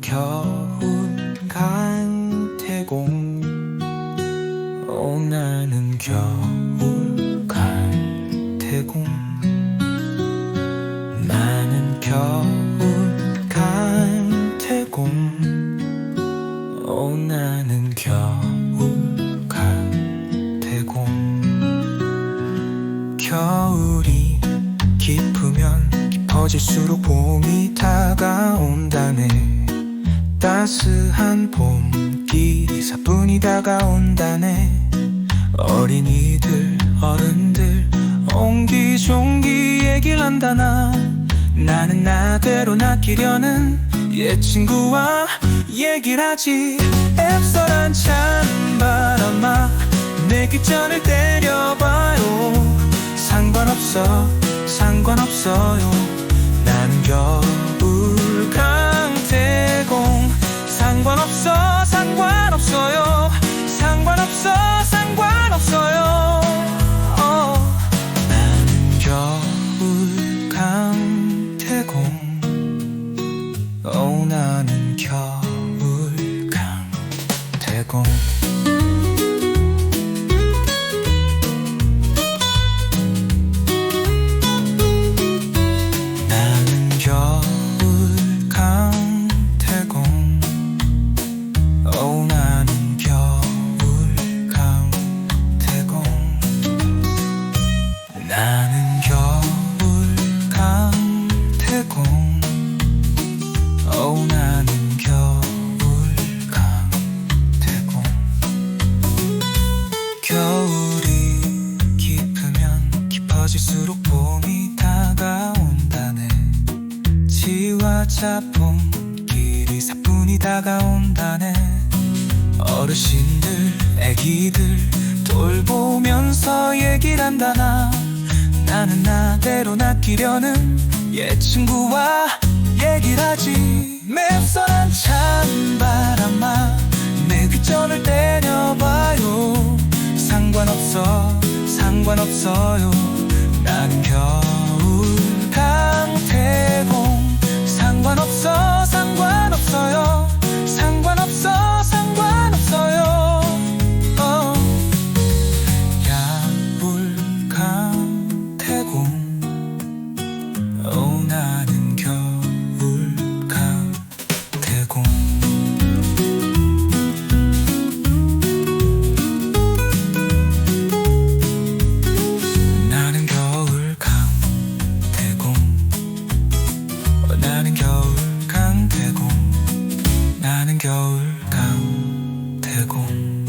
겨울 강태공. 오 어, 나는 겨울 강태공. 나는 겨울 강태공. 오 어, 나는 겨울 강태공. 겨울이 깊으면 깊어질수록 봄이 다가온다네. 따스한 봄길이 사뿐히 다가온다네. 어린이들 어른들 옹기종기 얘기를 한다 나. 나는 나대로 낚이려는 옛 친구와 얘기를 하지. 앱설한 찬바람아 내 귓전을 때려봐요. 상관없어 상관없어요 강 깊어질수록 봄이 다가온다네. 지화자 봄길이 사뿐히 다가온다네. 어르신들 애기들 돌보면서 얘기를 한다 나. 나는 나대로 낚이려는 옛 친구와 얘기를 하지. 맵선한 찬바람아 내 귓전을 때려봐요. 상관없어 상관없어요 나는 的光